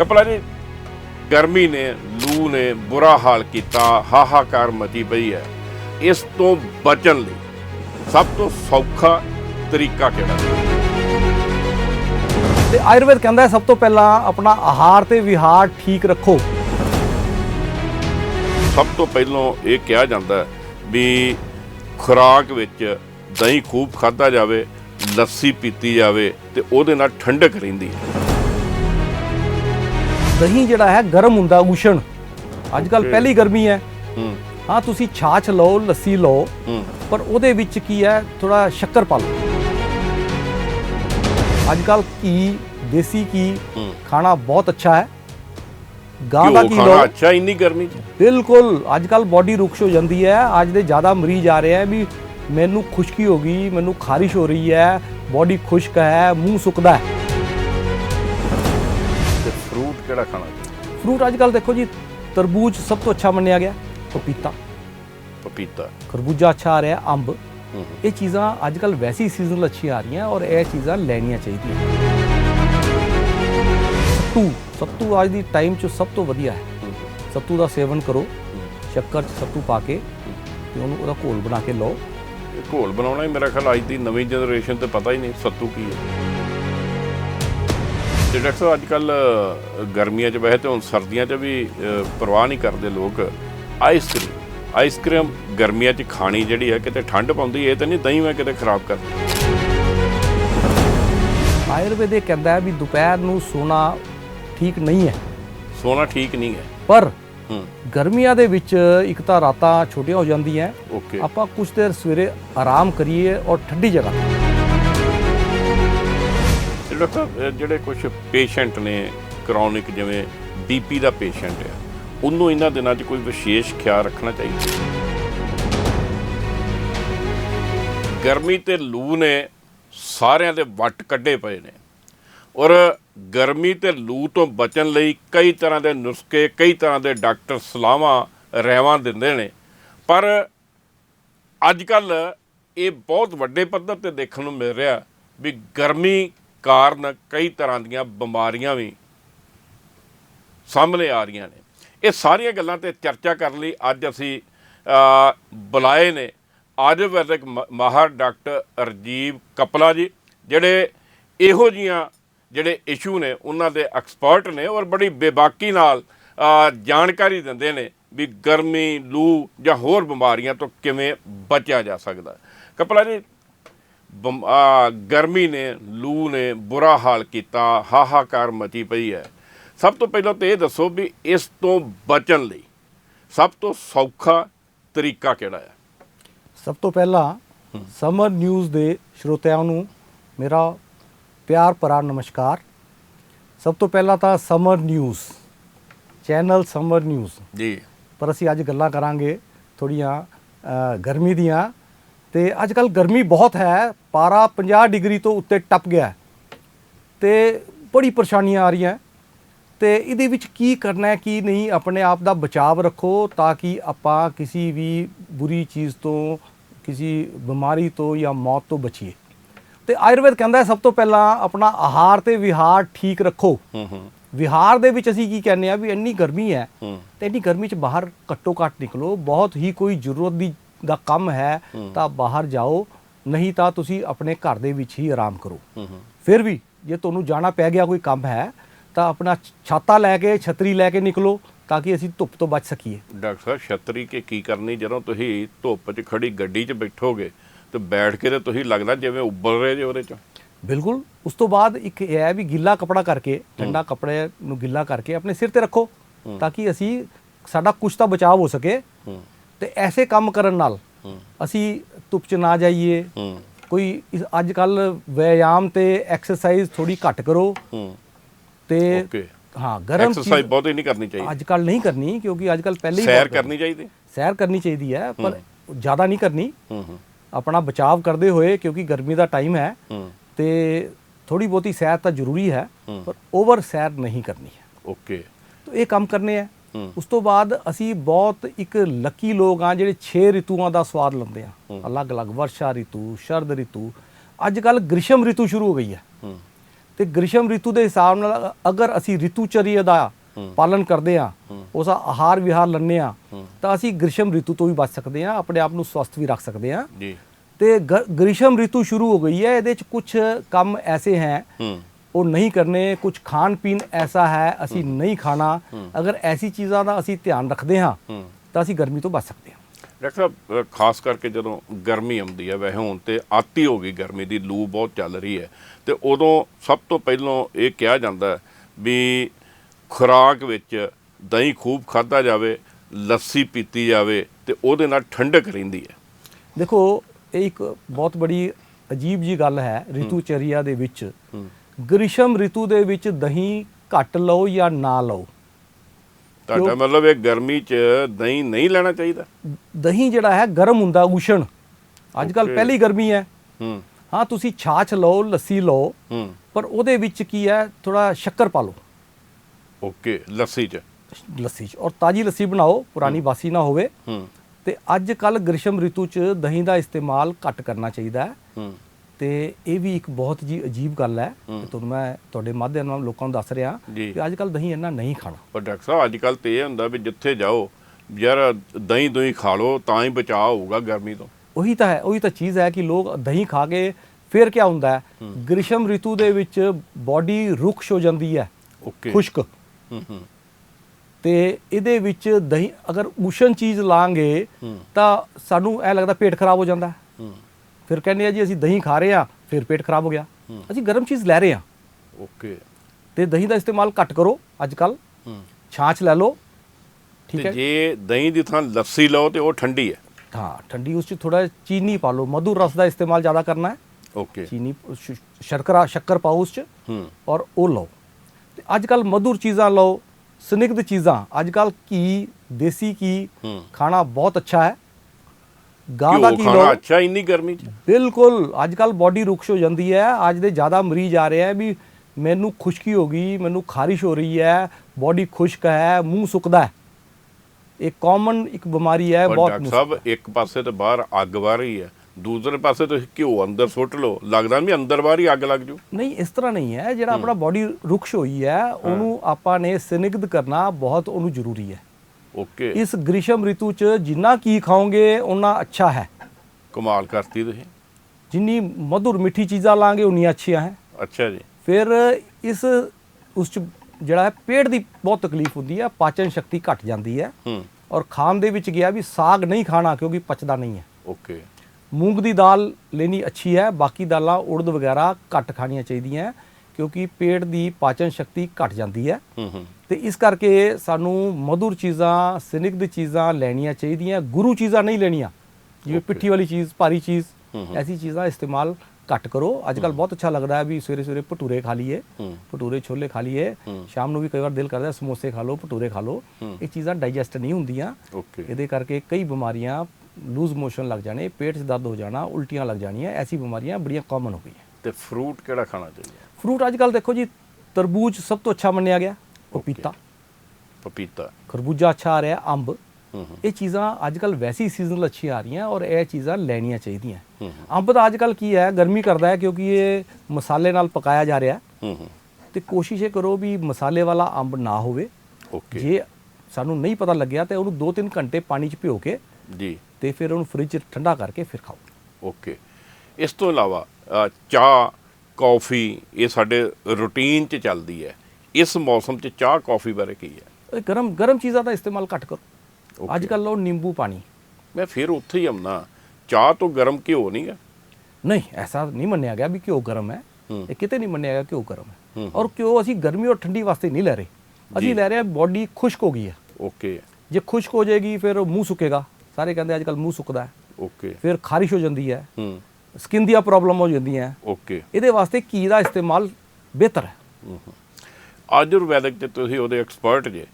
ਕਪਲਾ ਜੀ ਗਰਮੀ ਨੇ ਲੂ ਨੇ ਬੁਰਾ ਹਾਲ ਕੀਤਾ ਹਾਹਾਕਾਰ ਮਚੀ ਪਈ ਹੈ। ਇਸ ਤੋਂ ਬਚਣ ਲਈ ਸਭ ਤੋਂ ਸੌਖਾ ਤਰੀਕਾ ਕਿਹੜਾ? ਤੇ ਆਯੁਰਵੇਦ ਕਹਿੰਦਾ ਹੈ ਸਭ ਤੋਂ ਪਹਿਲਾਂ ਆਪਣਾ ਆਹਾਰ ਤੇ ਵਿਹਾਰ ਠੀਕ ਰੱਖੋ। ਸਭ ਤੋਂ ਪਹਿਲਾਂ ਇਹ ਕਿਹਾ ਜਾਂਦਾ ਹੈ ਵੀ ਖੁਰਾਕ ਵਿੱਚ ਦਹੀਂ ਖੂਬ ਖਾਦਾ ਜਾਵੇ ਲੱਸੀ ਪੀਤੀ ਜਾਵੇ ਤੇ ਉਹਦੇ ਨਾਲ ਠੰਡਕ ਰਹਿੰਦੀ ਹੈ। ਦਹੀਂ ਜਿਹੜਾ ਹੈ ਗਰਮ ਹੁੰਦਾ ਉਸ਼ਣ। ਅੱਜ ਕੱਲ. ਪਹਿਲੀ ਗਰਮੀ ਹੈ। ਹੂੰ। ਹਾਂ ਤੁਸੀਂ ਛਾਛ ਲਓ ਲੱਸੀ ਲਓ। ਹੂੰ। ਪਰ ਉਹਦੇ ਵਿੱਚ ਕੀ ਹੈ ਥੋੜਾ ਸ਼ੱਕਰ ਪਾ ਲਓ। ਅੱਜ ਕੱਲ ਘੀ ਦੇਸੀ ਹੂੰ। ਖਾਣਾ ਬਹੁਤ ਅੱਛਾ ਹੈ। ਗਾਂ ਦਾ ਖਾਣਾ ਲਓ ਅੱਛਾ ਇੰਨੀ ਗਰਮੀ ਚ? ਬਿਲਕੁਲ। ਅੱਜ ਕੱਲ ਬਾਡੀ ਰੁਕਸ਼ ਹੋ ਜਾਂਦੀ ਹੈ। ਅੱਜ ਦੇ ਜ਼ਿਆਦਾ ਮਰੀਜ਼ ਆ ਰਹੇ ਹੈ ਵੀ ਮੈਨੂੰ ਖੁਸ਼ਕੀ ਹੋ ਗਈ ਮੈਨੂੰ ਖਾਰਿਸ਼ ਹੋ ਰਹੀ ਹੈ। ਬਾਡੀ ਖੁਸ਼ਕ ਹੈ ਮੂੰਹ ਸੁੱਕਦਾ ਹੈ। ਕਿਹੜਾ ਖਾਣਾ ਚਾਹੀਦਾ ਫਰੂਟ ਅੱਜ ਕੱਲ ਦੇਖੋ ਜੀ ਤਰਬੂਜ ਸਭ ਤੋਂ ਅੱਛਾ ਮੰਨਿਆ ਗਿਆ ਪਪੀਤਾ। ਪਪੀਤਾ। ਖਰਬੂਜਾ ਅੱਛਾ ਆ ਰਿਹਾ ਅੰਬ। ਇਹ ਚੀਜ਼ਾਂ ਅੱਜ ਕੱਲ ਵੈਸੀ ਸੀਜ਼ਨਲ ਅੱਛੀਆਂ ਆ ਰਹੀਆਂ ਔਰ ਇਹ ਚੀਜ਼ਾਂ ਲੈਣੀਆਂ ਚਾਹੀਦੀਆਂ। ਸੱਤੂ ਸੱਤੂ ਅੱਜ ਦੀ ਟਾਈਮ 'ਚ ਸਭ ਤੋਂ ਵਧੀਆ ਹੈ। ਸੱਤੂ ਦਾ ਸੇਵਨ ਕਰੋ। ਸ਼ੱਕਰ 'ਚ ਸੱਤੂ ਪਾ ਕੇ ਤੇ ਉਹਨੂੰ ਉਹਦਾ ਘੋਲ ਬਣਾ ਕੇ ਲਓ। ਘੋਲ ਬਣਾਉਣਾ ਹੀ ਮੇਰਾ ਖਿਆਲ ਅੱਜ ਦੀ ਨਵੀਂ ਜਨਰੇਸ਼ਨ ਤੇ ਪਤਾ ਹੀ ਨਹੀਂ ਸੱਤੂ ਕੀ ਹੈ। ਤੇ ਡਾਕਟਰ ਸਾਹਿਬ ਅੱਜ ਕੱਲ ਗਰਮੀਆਂ 'ਚ ਵੈਸੇ ਤੇ ਹੁਣ ਸਰਦੀਆਂ 'ਚ ਵੀ ਪਰਵਾਹ ਨਹੀਂ ਕਰਦੇ ਲੋਕ। ਆਈਸਕ੍ਰੀਮ ਆਈਸਕ੍ਰੀਮ ਗਰਮੀਆਂ 'ਚ ਖਾਣੀ ਜਿਹੜੀ ਹੈ ਕਿਤੇ ਠੰਡ ਪਾਉਂਦੀ ਇਹ ਤਾਂ ਨਹੀਂ ਦਹੀਂ ਮੈਂ ਕਿਤੇ ਖਰਾਬ ਕਰਦੀ ਆਯੁਰਵੇਦ ਕਹਿੰਦਾ ਹੈ ਵੀ ਦੁਪਹਿਰ ਨੂੰ ਸੋਣਾ ਠੀਕ ਨਹੀਂ ਹੈ। ਸੋਨਾ ਠੀਕ ਨਹੀਂ ਹੈ। ਪਰ ਗਰਮੀਆਂ ਦੇ ਵਿੱਚ ਇੱਕ ਤਾਂ ਰਾਤਾਂ ਛੋਟੀਆਂ ਹੋ ਜਾਂਦੀਆਂ ਆਪਾਂ ਕੁਝ ਦੇਰ ਸਵੇਰੇ ਆਰਾਮ ਕਰੀਏ ਔਰ ਠੰਡੀ ਜਗ੍ਹਾ। ਡਾਕਟਰ ਸਾਹਿਬ, ਜਿਹੜੇ ਕੁਝ ਪੇਸ਼ੈਂਟ ਨੇ ਕ੍ਰੋਨਿਕ ਜਿਵੇਂ ਬੀਪੀ ਦਾ ਪੇਸ਼ੈਂਟ ਆ ਉਹਨੂੰ ਇਹਨਾਂ ਦਿਨਾਂ 'ਚ ਕੋਈ ਵਿਸ਼ੇਸ਼ ਖਿਆਲ ਰੱਖਣਾ ਚਾਹੀਦਾ ਗਰਮੀ ਤੇ ਲੂ ਨੇ ਸਾਰਿਆਂ ਦੇ ਵੱਟ ਕੱਢੇ ਪਏ ਨੇ। ਔਰ ਗਰਮੀ ਤੇ ਲੂ ਤੋਂ ਬਚਣ ਲਈ ਕਈ ਤਰ੍ਹਾਂ ਦੇ ਨੁਸਖੇ ਕਈ ਤਰ੍ਹਾਂ ਦੇ ਡਾਕਟਰ ਸਲਾਹਾਂ ਰਹਿਵਾਂ ਦਿੰਦੇ ਨੇ। ਪਰ ਅੱਜ ਕੱਲ ਇਹ ਬਹੁਤ ਵੱਡੇ ਪੱਧਰ ਤੇ ਦੇਖਣ ਨੂੰ ਮਿਲ ਰਿਹਾ ਵੀ ਗਰਮੀ ਕਾਰਨ ਕਈ ਤਰ੍ਹਾਂ ਦੀਆਂ ਬਿਮਾਰੀਆਂ ਵੀ ਸਾਹਮਣੇ ਆ ਰਹੀਆਂ ਨੇ। ਇਹ ਸਾਰੀਆਂ ਗੱਲਾਂ ਤੇ ਚਰਚਾ ਕਰਨ ਲਈ ਅੱਜ ਅਸੀਂ ਬੁਲਾਏ ਨੇ ਆਯੁਰਵੈਦਿਕ ਮ- ਮਾਹਰ ਡਾਕਟਰ ਰਜੀਵ ਕਪਲਾ ਜੀ, ਜਿਹੜੇ ਇਹੋ ਜੀਆਂ ਜਿਹੜੇ ਇਸ਼ੂ ਨੇ, ਉਹਨਾਂ ਦੇ ਐਕਸਪਰਟ ਨੇ ਔਰ ਬੜੀ ਬੇਬਾਕੀ ਨਾਲ ਜਾਣਕਾਰੀ ਦਿੰਦੇ ਨੇ ਵੀ ਗਰਮੀ, ਲੂ ਜਾਂ ਹੋਰ ਬਿਮਾਰੀਆਂ ਤੋਂ ਕਿਵੇਂ ਬਚਿਆ ਜਾ ਸਕਦਾ। ਕਪਲਾ ਜੀ ਗਰਮੀ ਨੇ ਲੂ ਨੇ ਬੁਰਾ ਹਾਲ ਕੀਤਾ ਹਾਹਾਕਾਰ ਮਚੀ ਪਈ ਹੈ। ਸਭ ਤੋਂ ਪਹਿਲਾਂ ਤਾਂ ਇਹ ਦੱਸੋ ਵੀ ਇਸ ਤੋਂ ਬਚਣ ਲਈ ਸਭ ਤੋਂ ਸੌਖਾ ਤਰੀਕਾ ਕਿਹੜਾ ਹੈ? ਸਭ ਤੋਂ ਪਹਿਲਾਂ ਸਮਰ ਨਿਊਜ਼ ਦੇ ਸਰੋਤਿਆਂ ਨੂੰ ਮੇਰਾ ਪਿਆਰ ਭਰਾ ਨਮਸਕਾਰ। ਸਭ ਤੋਂ ਪਹਿਲਾਂ ਤਾਂ Samar news channel Samar news. ਜੀ। ਪਰ ਅਸੀਂ ਅੱਜ ਗੱਲਾਂ ਕਰਾਂਗੇ ਥੋੜੀਆਂ ਗਰਮੀ ਦੀਆਂ ਤੇ ਅੱਜ ਕੱਲ ਗਰਮੀ ਬਹੁਤ ਹੈ ਪਾਰਾ 50 ਡਿਗਰੀ ਤੋਂ ਉੱਤੇ ਟੱਪ ਗਿਆ ਤੇ ਬੜੀ ਪਰੇਸ਼ਾਨੀਆਂ ਆ ਰਹੀਆਂ ਤੇ ਇਹਦੇ ਵਿੱਚ ਕੀ ਕਰਨਾ ਹੈ ਕੀ ਨਹੀਂ ਆਪਣੇ ਆਪ ਦਾ ਬਚਾਵ ਰੱਖੋ ਤਾਂ ਕਿ ਆਪਾਂ ਕਿਸੇ ਵੀ ਬੁਰੀ ਚੀਜ਼ ਤੋਂ ਕਿਸੇ ਬਿਮਾਰੀ ਤੋਂ ਜਾਂ ਮੌਤ ਤੋਂ ਬਚੀਏ। ਤੇ ਆਯੁਰਵੇਦ ਕਹਿੰਦਾ ਹੈ ਸਭ ਤੋਂ ਪਹਿਲਾਂ ਆਪਣਾ ਆਹਾਰ ਤੇ ਵਿਹਾਰ ਠੀਕ ਰੱਖੋ। ਹੂੰ ਹੂੰ। ਵਿਹਾਰ ਦੇ ਵਿੱਚ ਅਸੀਂ ਕੀ ਕਹਿੰਦੇ ਆ ਵੀ ਇੰਨੀ ਗਰਮੀ ਹੈ ਹੂੰ। ਤੇ ਇੰਨੀ ਗਰਮੀ 'ਚ ਬਾਹਰ ਘੱਟੋ ਘੱਟ ਨਿਕਲੋ ਬਹੁਤ ਹੀ ਕੋਈ ਜ਼ਰੂਰਤ ਦੀ ਦਾ ਕੰਮ ਹੈ ਤਾਂ ਬਾਹਰ ਜਾਓ ਨਹੀਂ ਤਾਂ ਤੁਸੀਂ ਆਪਣੇ ਘਰ ਦੇ ਵਿੱਚ ਹੀ ਆਰਾਮ ਕਰੋ। ਫਿਰ ਵੀ ਜੇ ਤੁਹਾਨੂੰ ਜਾਣਾ ਪੈ ਗਿਆ ਕੋਈ ਕੰਮ ਹੈ ਤਾਂ ਆਪਣਾ ਛਾਤਾ ਲੈ ਕੇ ਛਤਰੀ ਲੈ ਕੇ ਨਿਕਲੋ ਤਾਂ ਕਿ ਅਸੀਂ ਧੁੱਪ ਤੋਂ ਬਚ ਸਕੀਏ। ਡਾਕਟਰ ਸਾਹਿਬ ਛਤਰੀ ਕੇ ਕੀ ਕਰਨੀ? ਜਦੋਂ ਤੁਸੀਂ ਧੁੱਪ 'ਚ ਖੜੀ ਗੱਡੀ 'ਚ ਬੈਠੋਗੇ ਤੇ ਬੈਠ ਕੇ ਤੇ ਤੁਸੀਂ ਲੱਗਦਾ ਜਿਵੇਂ ਉੱਬਲ ਰਹੇ ਜੇ ਉਹਦੇ 'ਚ? ਬਿਲਕੁਲ। ਉਸ ਤੋਂ ਬਾਅਦ ਇੱਕ ਇਹ ਹੈ ਵੀ ਗਿੱਲਾ ਕਪੜਾ ਕਰਕੇ ਠੰਡਾ ਕੱਪੜੇ ਨੂੰ ਗਿੱਲਾ ਕਰਕੇ ਆਪਣੇ ਸਿਰ ਤੇ ਰੱਖੋ ਤਾਂ ਕਿ ਅਸੀਂ ਸਾਡਾ ਕੁਛ ਤਾਂ ਬਚਾਅ ਹੋ ਸਕੇ। ਤੇ ਐਸੇ ਕੰਮ ਕਰਨ ਨਾਲ ਅਸੀਂ ਧੁੱਪ 'ਚ ਨਾ ਜਾਈਏ। ਕੋਈ ਅੱਜ ਕੱਲ ਵਿਆਯਾਮ ਤੇ ਐਕਸਰਸਾਈਜ਼ ਥੋੜੀ ਘੱਟ ਕਰੋ। ਤੇ ਹਾਂ ਗਰਮ ਐਕਸਰਸਾਈਜ਼ ਬਹੁਤ ਹੀ ਨਹੀਂ ਕਰਨੀ ਚਾਹੀਦੀ। ਅੱਜ ਕੱਲ ਨਹੀਂ ਕਰਨੀ ਕਿਉਂਕਿ ਅੱਜ ਕੱਲ ਪਹਿਲੇ ਹੀ ਸੈਰ ਕਰਨੀ ਚਾਹੀਦੀ। ਸੈਰ ਕਰਨੀ ਚਾਹੀਦੀ ਹੈ ਪਰ ਜ਼ਿਆਦਾ ਨਹੀਂ ਕਰਨੀ। ਆਪਣਾ ਬਚਾਵ ਕਰਦੇ ਹੋਏ ਕਿਉਂਕਿ ਗਰਮੀ ਦਾ ਟਾਈਮ ਹੈ। ਤੇ ਥੋੜੀ ਬਹੁਤੀ ਸੈਰ ਤਾਂ ਜ਼ਰੂਰੀ ਹੈ। ਪਰ ਓਵਰ ਸੈਰ ਨਹੀਂ ਕਰਨੀ ਹੈ। ਓਕੇ ਤਾਂ ਇਹ ਕੰਮ ਕਰਨੇ ਆ ਉਸ ਤੋਂ ਬਾਅਦ ਅਸੀਂ ਬਹੁਤ ਇੱਕ ਲੱਕੀ ਲੋਕ ਆ ਜਿਹੜੇ 6 ਰਿਤੂਆਂ ਦਾ ਸਵਾਦ ਲੈਂਦੇ ਆ ਅਲੱਗ-ਅਲੱਗ ਵਰਸ਼ਾ ਰਿਤੂ ਸ਼ਰਦ ਰਿਤੂ ਅੱਜ ਕੱਲ ਗ੍ਰੀਸ਼ਮ ਰਿਤੂ ਸ਼ੁਰੂ ਹੋ ਗਈ ਹੈ। ਤੇ ਗ੍ਰੀਸ਼ਮ ਰਿਤੂ ਦੇ ਹਿਸਾਬ ਨਾਲ ਅਗਰ ਅਸੀਂ ਰਿਤੂ ਚਰਿਆ ਦਾ ਪਾਲਨ ਕਰਦੇ ਆ ਉਸ ਦਾ ਆਹਾਰ ਵਿਹਾਰ ਲੰਨੇ ਆ ਤਾਂ ਅਸੀਂ ਗ੍ਰੀਸ਼ਮ ਰਿਤੂ ਤੋਂ ਵੀ ਬਚ ਸਕਦੇ ਆ ਆਪਣੇ ਆਪ ਨੂੰ ਸਵਸਥ ਵੀ ਰੱਖ ਸਕਦੇ ਆ ਜੀ। ਤੇ ਗ੍ਰੀਸ਼ਮ ਰਿਤੂ ਸ਼ੁਰੂ ਹੋ ਗਈ ਹੈ ਇਹਦੇ ਚ ਕੁਝ ਕੰਮ ਐਸੇ ਹੂੰ। ਉਹ ਨਹੀਂ ਕਰਨੇ ਕੁਝ ਖਾਣ ਪੀਣ ਐਸਾ ਹੈ ਅਸੀਂ ਨਹੀਂ ਖਾਣਾ। ਅਗਰ ਐਸੀ ਚੀਜ਼ਾਂ ਦਾ ਅਸੀਂ ਧਿਆਨ ਰੱਖਦੇ ਹਾਂ ਤਾਂ ਅਸੀਂ ਗਰਮੀ ਤੋਂ ਬਚ ਸਕਦੇ ਹਾਂ। ਡਾਕਟਰ ਸਾਹਿਬ ਖਾਸ ਕਰਕੇ ਜਦੋਂ ਗਰਮੀ ਆਉਂਦੀ ਹੈ ਵੈਸੇ ਹੁਣ ਤੇ ਆਤੀ ਹੋ ਗਈ ਗਰਮੀ ਦੀ ਲੂ ਬਹੁਤ ਚੱਲ ਰਹੀ ਹੈ। ਤੇ ਉਦੋਂ ਸਭ ਤੋਂ ਪਹਿਲਾਂ ਇਹ ਕਿਹਾ ਜਾਂਦਾ ਵੀ ਖੁਰਾਕ ਵਿੱਚ ਦਹੀਂ ਖੂਬ ਖਾਧਾ ਜਾਵੇ ਲੱਸੀ ਪੀਤੀ ਜਾਵੇ ਤੇ ਉਹਦੇ ਨਾਲ ਠੰਡਕ ਰਹਿੰਦੀ ਹੈ। ਦੇਖੋ ਇਹ ਇੱਕ ਬਹੁਤ ਬੜੀ ਅਜੀਬ ਜੀ ਗੱਲ ਹੈ ਰਿਤੂ ਚਰਿਆ ਦੇ ਵਿੱਚ। ਗ੍ਰੀਸ਼ਮ ਰਿਤੂ ਦੇ ਵਿੱਚ ਦਹੀਂ ਘੱਟ ਲਓ ਜਾਂ ਨਾ ਲਓ? ਤੁਹਾਡਾ ਮਤਲਬ ਇਹ ਗਰਮੀ 'ਚ ਦਹੀਂ ਨਹੀਂ ਲੈਣਾ ਚਾਹੀਦਾ? ਦਹੀਂ ਜਿਹੜਾ ਹੈ ਗਰਮ ਹੁੰਦਾ ਉਸ਼ਣ। ਅੱਜ ਕੱਲ. ਪਹਿਲੀ ਗਰਮੀ ਹੈ। ਹੂੰ। ਹਾਂ ਤੁਸੀਂ ਛਾਛ ਲਓ ਲੱਸੀ ਲਓ ਹੂੰ। ਪਰ ਉਹਦੇ ਵਿੱਚ ਕੀ ਹੈ ਥੋੜਾ ਸ਼ੱਕਰ ਪਾ ਲਓ। ਓਕੇ ਲੱਸੀ 'ਚ। ਲੱਸੀ 'ਚ। ਔਰ ਤਾਜੀ ਲੱਸੀ ਬਣਾਓ ਪੁਰਾਣੀ ਬਾਸੀ ਨਾ ਹੋਵੇ। ਹੂੰ। ਤੇ ਅੱਜ ਕੱਲ ਗ੍ਰੀਸ਼ਮ ਰਿਤੂ 'ਚ ਦਹੀਂ ਦਾ ਇਸਤੇਮਾਲ ਘੱਟ ਕਰਨਾ ਚਾਹੀਦਾ ਹੈ। ਹੂੰ। ਤੇ ਇਹ ਵੀ ਇੱਕ ਬਹੁਤ ਜੀ ਅਜੀਬ ਗੱਲ ਹੈ ਤੇ ਤੁਹਾਨੂੰ ਮੈਂ ਤੁਹਾਡੇ ਮਾਧਿਅਮ ਨਾਲ ਲੋਕਾਂ ਨੂੰ ਦੱਸ ਰਿਹਾ। ਕਿ ਅੱਜ ਕੱਲ ਦਹੀਂ ਇੰਨਾ ਨਹੀਂ ਖਾਣਾ। ਪਰ ਡਾਕਟਰ ਸਾਹਿਬ ਅੱਜ ਕੱਲ ਤੇ ਇਹ ਹੁੰਦਾ ਵੀ ਜਿੱਥੇ ਜਾਓ ਯਾਰ ਦਹੀਂ ਦੁਹੀਂ ਖਾ ਲਓ ਤਾਂ ਹੀ ਬਚਾਅ ਹੋਊਗਾ ਗਰਮੀ ਤੋਂ। ਉਹੀ ਤਾਂ ਹੈ ਉਹੀ ਤਾਂ ਚੀਜ਼ ਹੈ ਕਿ ਲੋਕ ਦਹੀਂ ਖਾ ਕੇ ਫਿਰ ਕੀ ਹੁੰਦਾ ਹੈ? ਗ੍ਰੀਸ਼ਮ ਰਿਤੂ ਦੇ ਵਿੱਚ ਬਾਡੀ ਰੁਕਸ਼ ਹੋ ਜਾਂਦੀ ਹੈ ਓਕੇ। ਖੁਸ਼ਕ। ਹੂੰ ਹੂੰ। ਤੇ ਇਹਦੇ ਵਿੱਚ ਦਹੀਂ ਅਗਰ ਉਸ਼ਨ ਚੀਜ਼ ਲਾਂਗੇ। ਤਾਂ ਸਾਨੂੰ ਐ ਲੱਗਦਾ ਪੇਟ ਖਰਾਬ ਹੋ ਜਾਂਦਾ ਫਿਰ ਕਹਿੰਦੇ ਆ ਜੀ ਅਸੀਂ ਦਹੀਂ ਖਾ ਰਹੇ ਆ ਫਿਰ ਪੇਟ ਖਰਾਬ ਹੋ ਗਿਆ। ਅਸੀਂ ਗਰਮ ਚੀਜ਼ ਲੈ ਰਹੇ ਆ। ਓਕੇ। ਤੇ ਦਹੀਂ ਦਾ ਇਸਤੇਮਾਲ ਘੱਟ ਕਰੋ ਅੱਜ ਕੱਲ ਹੂੰ। ਛਾਛ ਲੈ ਲਓ ਠੀਕ ਹੈ? ਜੇ ਦਹੀਂ ਦੀ ਥਾਂ ਲੱਸੀ ਲਓ ਤੇ ਉਹ ਠੰਡੀ ਹੈ। ਹਾਂ ਠੰਡੀ ਉਸ ਚ ਥੋੜਾ ਚੀਨੀ ਪਾ ਲਓ। ਮਧੁਰ ਰਸ ਦਾ ਇਸਤੇਮਾਲ ਜ਼ਿਆਦਾ ਕਰਨਾ ਹੈ। ਓਕੇ। ਚੀਨੀ ਸ਼ਰਕਰਾ ਸ਼ੱਕਰ ਪਾਓ ਉਸ ਚ। ਹੂੰ। ਔਰ ਉਹ ਲਓ। ਤੇ ਅੱਜ ਕੱਲ ਮਧੁਰ ਚੀਜ਼ਾਂ ਲਓ ਸਨਿਗਧ ਚੀਜ਼ਾਂ। ਅੱਜ ਕੱਲ ਘੀ ਦੇਸੀ ਹੂੰ। ਖਾਣਾ ਬਹੁਤ ਅੱਛਾ ਹੈ। ਗਾਂ ਦਾ ਘੀ ਖਾਣਾ ਅੱਛਾ ਇੰਨੀ ਗਰਮੀ 'ਚ। ਬਿਲਕੁਲ ਅੱਜ ਕੱਲ ਬਾਡੀ ਰੁਕਸ਼ ਹੋ ਜਾਂਦੀ ਹੈ। ਅੱਜ ਦੇ ਜ਼ਿਆਦਾ ਮਰੀਜ਼ ਆ ਰਹੇ ਹੈ ਵੀ ਮੈਨੂੰ ਖੁਸ਼ਕੀ ਹੋ ਗਈ ਮੈਨੂੰ ਖਾਰਿਸ਼ ਹੋ ਰਹੀ ਹੈ ਬਾਡੀ ਖੁਸ਼ਕ ਹੈ ਮੂੰਹ ਸੁੱਕਦਾ ਹੈ। ਇਹ ਕਾਮਨ ਇੱਕ ਬਿਮਾਰੀ ਹੈ ਬਹੁਤ ਸਾਹਿਬ ਇੱਕ ਪਾਸੇ ਤੇ ਬਾਹਰ ਅੱਗ ਵਰ ਰਹੀ ਹੈ ਦੂਸਰੇ ਪਾਸੇ ਤੁਸੀਂ ਘਿਓ ਅੰਦਰ ਸੁੱਟ ਲਓ ਲੱਗਦਾ ਵੀ ਅੰਦਰ ਬਾਹਰ ਹੀ ਅੱਗ ਲੱਗ ਜੂ। ਨਹੀਂ ਇਸ ਤਰ੍ਹਾਂ ਨਹੀਂ ਹੈ। ਜਿਹੜਾ ਆਪਣਾ ਬਾਡੀ ਰੁਕਸ਼ ਹੋਈ ਹੈ। ਉਹਨੂੰ ਆਪਾਂ ਨੇ ਸਨਿਗਧ ਕਰਨਾ ਬਹੁਤ ਉਹਨੂੰ ਜ਼ਰੂਰੀ ਹੈ। ਓਕੇ। ਇਸ ਗ੍ਰੀਸ਼ਮ ਰਿਤੂ ਚ ਜਿੰਨਾ ਕੀ ਖਾਓਗੇ ਉਨਾ ਅੱਛਾ ਹੈ। ਕਮਾਲ ਕਰਤੀ ਤੁਸੀਂ। ਜਿੰਨੀ ਮਧੁਰ ਮਿੱਠੀ ਚੀਜ਼ਾਂ ਲਾਂਗੇ ਉਨੀਆਂ ਅੱਛੀਆਂ ਹੈ। ਅੱਛਾ ਜੀ। ਫਿਰ ਇਸ ਉਸ ਚ ਜਿਹੜਾ ਹੈ ਪੇਟ ਦੀ ਬਹੁਤ ਤਕਲੀਫ ਹੁੰਦੀ ਹੈ ਪਾਚਨ ਸ਼ਕਤੀ ਘਟ ਜਾਂਦੀ ਹੈ। ਹੂੰ। ਔਰ ਖਾਣ ਦੇ ਵਿੱਚ ਗਿਆ ਵੀ ਸਾਗ ਨਹੀਂ ਖਾਣਾ ਕਿਉਂਕਿ ਪਚਦਾ ਨਹੀਂ ਹੈ। ਓਕੇ। ਮੂੰਗ ਦੀ ਦਾਲ ਲੈਣੀ ਅੱਛੀ ਹੈ ਬਾਕੀ ਦਾਲਾਂ ਉੜਦ ਵਗੈਰਾ ਘੱਟ ਖਾਣੀਆਂ ਚਾਹੀਦੀਆਂ ਕਿਉਂਕਿ ਪੇਟ ਦੀ ਪਾਚਨ ਸ਼ਕਤੀ ਘਟ ਜਾਂਦੀ ਹੈ। ਤੇ ਇਸ ਕਰਕੇ ਸਾਨੂੰ ਮਧੁਰ ਚੀਜ਼ਾਂ ਸਨਿਗਧ ਚੀਜ਼ਾਂ ਲੈਣੀਆਂ ਚਾਹੀਦੀਆਂ। ਗੁਰੂ ਚੀਜ਼ਾਂ ਨਹੀਂ ਲੈਣੀਆਂ। ਜਿਵੇਂ ਪਿੱਠੀ ਵਾਲੀ ਚੀਜ਼ ਭਾਰੀ ਚੀਜ਼ ਐਸੀ ਚੀਜ਼ਾਂ ਇਸਤੇਮਾਲ ਘੱਟ ਕਰੋ। ਅੱਜ ਕੱਲ ਬਹੁਤ ਅੱਛਾ ਲੱਗਦਾ ਹੈ ਵੀ ਸਵੇਰੇ ਸਵੇਰੇ ਭਟੂਰੇ ਖਾ ਲਈਏ। ਭਟੂਰੇ ਛੋਲੇ ਖਾ ਲਈਏ। ਸ਼ਾਮ ਨੂੰ ਵੀ ਕਈ ਵਾਰ ਦਿਲ ਕਰਦਾ ਸਮੋਸੇ ਖਾ ਲਓ ਭਟੂਰੇ ਖਾ ਲਓ। ਇਹ ਚੀਜ਼ਾਂ ਡਾਈਜੈਸਟ ਨਹੀਂ ਹੁੰਦੀਆਂ। ਇਹਦੇ ਕਰਕੇ ਕਈ ਬਿਮਾਰੀਆਂ ਲੂਜ਼ ਮੋਸ਼ਨ ਲੱਗ ਜਾਣੇ ਪੇਟ 'ਚ ਦਰਦ ਹੋ ਜਾਣਾ ਉਲਟੀਆਂ ਲੱਗ ਜਾਣੀਆਂ। ਐਸੀ ਬਿਮਾਰੀਆਂ ਬੜੀਆਂ ਕਾਮਨ ਹੋ ਗਈਆਂ। ਤੇ ਫਰੂਟ ਕਿਹੜਾ ਖਾਣਾ ਚਾਹੀਦਾ? ਫਰੂਟ ਅੱਜ ਕੱਲ ਦੇਖੋ ਜੀ ਤਰਬੂਜ ਸਭ ਤੋਂ ਅੱਛਾ ਮੰਨਿਆ ਗਿਆ ਪਪੀਤਾ। ਪਪੀਤਾ। ਖਰਬੂਜਾ ਅੱਛਾ ਆ ਰਿਹਾ ਅੰਬ। ਇਹ ਚੀਜ਼ਾਂ ਅੱਜ ਕੱਲ ਵੈਸੀ ਸੀਜ਼ਨਲ ਅੱਛੀਆਂ ਆ ਰਹੀਆਂ ਔਰ ਇਹ ਚੀਜ਼ਾਂ ਲੈਣੀਆਂ ਚਾਹੀਦੀਆਂ। ਅੰਬ ਦਾ ਅੱਜ ਕੱਲ ਕੀ ਹੈ ਗਰਮੀ ਕਰਦਾ ਹੈ ਕਿਉਂਕਿ ਇਹ ਮਸਾਲੇ ਨਾਲ ਪਕਾਇਆ ਜਾ ਰਿਹਾ। ਹੈ ਤੇ ਕੋਸ਼ਿਸ਼ ਇਹ ਕਰੋ ਵੀ ਮਸਾਲੇ ਵਾਲਾ ਅੰਬ ਨਾ ਹੋਵੇ। ਓਕੇ। ਜੇ ਸਾਨੂੰ ਨਹੀਂ ਪਤਾ ਲੱਗਿਆ ਤੇ ਉਹਨੂੰ 2-3 ਘੰਟੇ ਪਾਣੀ 'ਚ ਭਿਓ ਕੇ ਜੀ। ਤੇ ਫਿਰ ਉਹਨੂੰ ਫ੍ਰਿਜ 'ਚ ਠੰਡਾ ਕਰਕੇ ਫਿਰ ਖਾਓ। ਓਕੇ। ਇਸ ਤੋਂ ਇਲਾਵਾ ਚਾਹ ਕੌਫੀ ਇਹ ਸਾਡੇ ਰੁਟੀਨ 'ਚ ਚੱਲਦੀ ਹੈ। ਇਸ ਮੌਸਮ 'ਚ ਚਾਹ ਕੌਫੀ ਬਾਰੇ ਕੀ ਹੈ? ਇਹ ਗਰਮ ਗਰਮ ਚੀਜ਼ਾਂ ਦਾ ਇਸਤੇਮਾਲ ਘੱਟ ਕਰੋ. ਅੱਜ ਕੱਲ ਲੋ ਨਿੰਬੂ ਪਾਣੀ। ਮੈਂ ਫਿਰ ਉੱਥੇ ਹੀ ਆਉਣਾ ਚਾਹ ਤੋਂ ਗਰਮ ਘਿਓ ਨਹੀਂ ਗਾ ਨਹੀਂ ਐਸਾ ਨਹੀਂ ਮੰਨਿਆ ਗਿਆ ਵੀ ਘਿਓ ਗਰਮ ਹੈ। ਹੂੰ। ਇਹ ਕਿਤੇ ਨਹੀਂ ਮੰਨਿਆ ਗਿਆ ਘਿਓ ਗਰਮ ਹੈ। ਹੂੰ। ਔਰ ਘਿਓ ਅਸੀਂ ਗਰਮੀ ਔਰ ਠੰਡੀ ਵਾਸਤੇ ਨਹੀਂ ਲੈ ਰਹੇ। ਅਸੀਂ ਲੈ ਰਹੇ ਹਾਂ ਬਾਡੀ ਖੁਸ਼ਕ ਹੋ ਗਈ ਹੈ। ਓਕੇ ਜੇ ਖੁਸ਼ਕ ਹੋ ਜਾਏਗੀ ਫਿਰ ਉਹ ਮੂੰਹ ਸੁੱਕੇਗਾ। ਸਾਰੇ ਕਹਿੰਦੇ ਅੱਜ ਕੱਲ ਮੂੰਹ ਸੁੱਕਦਾ ਹੈ। ਓਕੇ ਫਿਰ ਖਾਰਿਸ਼ ਹੋ ਜਾਂਦੀ ਹੈ। ਹੂੰ। ਸਕਿਨ ਦੀਆਂ ਪ੍ਰੋਬਲਮ ਹੋ ਜਾਂਦੀਆਂ। ਓਕੇ। ਇਹਦੇ ਵਾਸਤੇ ਘੀ ਦਾ ਇਸਤੇਮਾਲ ਬਿਹਤਰ ਹੈ। ਆਯੁਰਵੈਦਿਕ ਤੇ ਤੁਸੀਂ ਉਹਦੇ ਐਕਸਪਰਟ ਜੇ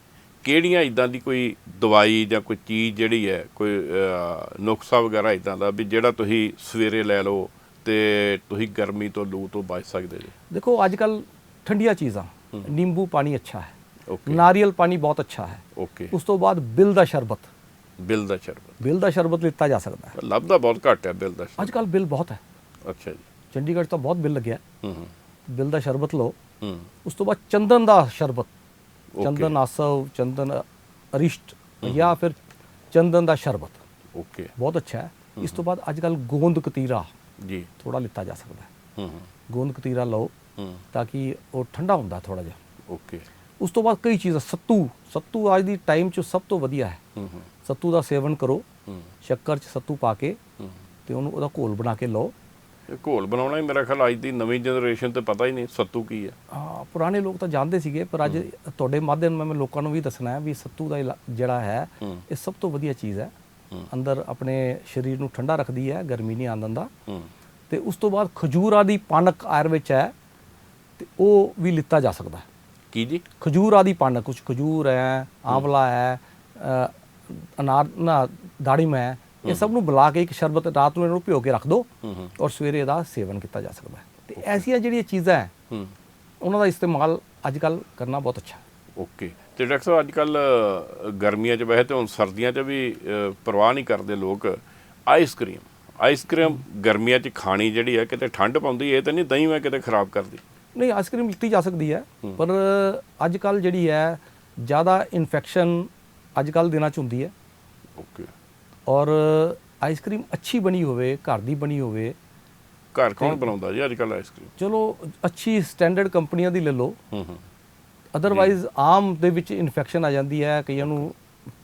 ਕਿਹੜੀਆਂ ਇਦਾਂ ਦੀ ਕੋਈ ਦਵਾਈ ਜਾਂ ਕੋਈ ਚੀਜ਼ ਜਿਹੜੀ ਹੈ ਕੋਈ ਨੁਸਖਾ ਵਗੈਰਾ ਇਦਾਂ ਦਾ ਵੀ ਜਿਹੜਾ ਤੁਸੀਂ ਸਵੇਰੇ ਲੈ ਲਓ ਤੇ ਤੁਸੀਂ ਗਰਮੀ ਤੋਂ ਲੂ ਤੋਂ ਬਚ ਸਕਦੇ ਜੇ? ਦੇਖੋ ਅੱਜ ਕੱਲ ਠੰਡੀਆਂ ਚੀਜ਼ਾਂ ਨਿੰਬੂ ਪਾਣੀ ਅੱਛਾ ਹੈ। ਓਕੇ। ਨਾਰੀਅਲ ਪਾਣੀ ਬਹੁਤ ਅੱਛਾ ਹੈ। ਓਕੇ। ਉਸ ਤੋਂ ਬਾਅਦ ਬਿਲ ਦਾ ਸ਼ਰਬਤ। ਬਿਲ ਦਾ ਸ਼ਰਬਤ। ਬਿਲ ਦਾ ਸ਼ਰਬਤ ਲਿੱਤਾ ਜਾ ਸਕਦਾ ਹੈ। ਲੱਭਦਾ ਬਹੁਤ ਘੱਟ ਹੈ ਬਿਲ ਦਾ ਅੱਜ ਕੱਲ ਬਿਲ ਬਹੁਤ ਹੈ। ਅੱਛਾ ਜੀ। ਚੰਡੀਗੜ੍ਹ ਤਾਂ ਬਹੁਤ ਬਿੱਲ ਲੱਗਿਆ। ਹੂੰ ਹੂੰ। ਬਿਲ ਦਾ ਸ਼ਰਬਤ ਲਓ। ਹੂੰ। ਉਸ ਤੋਂ ਬਾਅਦ ਚੰਦਨ ਦਾ ਸ਼ਰਬਤ. ਚੰਦਨ ਆਸਵ ਚੰਦਨ ਅਰਿਸ਼ਟ ਜਾਂ ਫਿਰ ਚੰਦਨ ਦਾ ਸ਼ਰਬਤ। ਓਕੇ। ਬਹੁਤ ਅੱਛਾ ਹੈ। ਇਸ ਤੋਂ ਬਾਅਦ ਅੱਜ ਕੱਲ ਗੋਂਦ ਕਤੀਰਾ ਜੀ। ਥੋੜਾ ਲਿੱਤਾ ਜਾ ਸਕਦਾ ਹੈ। ਹੂੰ ਹੂੰ, ਗੋਂਦ ਕਤੀਰਾ ਲਓ ਹੂੰ। ਤਾਂ ਕਿ ਉਹ ਠੰਡਾ ਹੁੰਦਾ ਥੋੜਾ ਜਿਹਾ। ਓਕੇ। ਉਸ ਤੋਂ ਬਾਅਦ ਕਈ ਚੀਜ਼ਾਂ ਸੱਤੂ। ਸੱਤੂ ਅੱਜ ਦੀ ਟਾਈਮ 'ਚ ਸਭ ਤੋਂ ਵਧੀਆ ਹੈ। ਹੂੰ ਹੂੰ। ਸੱਤੂ ਦਾ ਸੇਵਨ ਕਰੋ ਸ਼ੱਕਰ 'ਚ ਸੱਤੂ ਪਾ ਕੇ ਤੇ ਉਹਨੂੰ ਉਹਦਾ ਘੋਲ ਬਣਾ ਕੇ ਲਓ। ਇਹ ਘੋਲ ਬਣਾਉਣਾ ਹੀ ਮੇਰਾ ਖਿਆਲ ਅੱਜ ਦੀ ਨਵੀਂ ਜਨਰੇਸ਼ਨ ਤੇ ਪਤਾ ਹੀ ਨਹੀਂ ਸੱਤੂ ਕੀ ਹੈ। ਹਾਂ ਪੁਰਾਣੇ ਲੋਕ ਤਾਂ ਜਾਣਦੇ ਸੀਗੇ ਪਰ ਅੱਜ ਤੁਹਾਡੇ ਮਾਧਿਅਮ ਨਾਲ ਮੈਂ ਲੋਕਾਂ ਨੂੰ ਵੀ ਦੱਸਣਾ ਹੈ ਵੀ ਸੱਤੂ ਦਾ ਜਿਹੜਾ ਹੈ ਇਹ ਸਭ ਤੋਂ ਵਧੀਆ ਚੀਜ਼ ਹੈ। ਅੰਦਰ ਆਪਣੇ ਸਰੀਰ ਨੂੰ ਠੰਡਾ ਰੱਖਦੀ ਹੈ ਗਰਮੀ ਨਹੀਂ ਆਉਣ ਦਿੰਦਾ ਤੇ ਉਸ ਤੋਂ ਬਾਅਦ ਖਜੂਰਾਂ ਦੀ ਪਾਨਕ ਆਯੁਰ ਵਿੱਚ ਹੈ ਤੇ ਉਹ ਵੀ ਲਿੱਤਾ ਜਾ ਸਕਦਾ ਹੈ। ਕੀ ਜੀ? ਖਜੂਰ ਆਦੀ ਪਾਨਕ ਕੁਝ ਖਜੂਰ ਹੈ ਆਂਵਲਾ ਹੈ ਅਨਾਰ ਨਾ ਦਾੜਿਮ ਹੈ ਇਹ ਸਭ ਨੂੰ ਮਿਲਾ ਕੇ ਇੱਕ ਸ਼ਰਬਤ ਰਾਤ ਨੂੰ ਇਹਨੂੰ ਭਿਓ ਕੇ ਰੱਖ ਦਿਓ ਔਰ ਸਵੇਰੇ ਇਹਦਾ ਸੇਵਨ ਕੀਤਾ ਜਾ ਸਕਦਾ ਹੈ। ਤੇ ਐਸੀਆਂ ਜਿਹੜੀਆਂ ਚੀਜ਼ਾਂ ਹੈ ਉਹਨਾਂ ਦਾ ਇਸਤੇਮਾਲ ਅੱਜ ਕੱਲ ਕਰਨਾ ਬਹੁਤ ਅੱਛਾ ਹੈ। ਓਕੇ। ਤੇ ਡਾਕਟਰ ਸਾਹਿਬ ਅੱਜ ਕੱਲ ਗਰਮੀਆਂ 'ਚ ਵੈਸੇ ਤੇ ਹੁਣ ਸਰਦੀਆਂ 'ਚ ਵੀ ਪਰਵਾਹ ਨਹੀਂ ਕਰਦੇ ਲੋਕ। ਆਈਸਕ੍ਰੀਮ ਆਈਸਕ੍ਰੀਮ ਗਰਮੀਆਂ 'ਚ ਖਾਣੀ ਜਿਹੜੀ ਹੈ ਕਿਤੇ ਠੰਡ ਪਾਉਂਦੀ ਇਹ ਤਾਂ ਨਹੀਂ ਦਹੀਂ ਮੈਂ ਕਿਤੇ ਖਰਾਬ ਕਰਦੀ। ਨਹੀਂ ਆਈਸਕ੍ਰੀਮ ਲਿੱਤੀ ਜਾ ਸਕਦੀ ਹੈ ਪਰ ਅੱਜ ਕੱਲ ਜਿਹੜੀ ਹੈ ਜ਼ਿਆਦਾ ਇਨਫੈਕਸ਼ਨ ਅੱਜ ਕੱਲ ਦਿਨਾਂ ਚ ਹੁੰਦੀ ਹੈ। ਓਕੇ ਔਰ ਆਈਸਕ੍ਰੀਮ ਅੱਛੀ ਬਣੀ ਹੋਵੇ ਘਰ ਦੀ ਬਣੀ ਹੋਵੇ। ਘਰ ਕੌਣ ਬਣਾਉਂਦਾ ਜੀ ਅੱਜ ਕੱਲ ਆਈਸਕ੍ਰੀਮ ਚਲੋ ਅੱਛੀ ਸਟੈਂਡਰਡ ਕੰਪਨੀਆਂ ਦੀ ਲੈ ਲਓ। ਹੂੰ ਹੂੰ। ਅਦਰਵਾਈਜ਼ ਆਮ ਦੇ ਵਿੱਚ ਇਨਫੈਕਸ਼ਨ ਆ ਜਾਂਦੀ ਹੈ। ਕਈਆਂ ਨੂੰ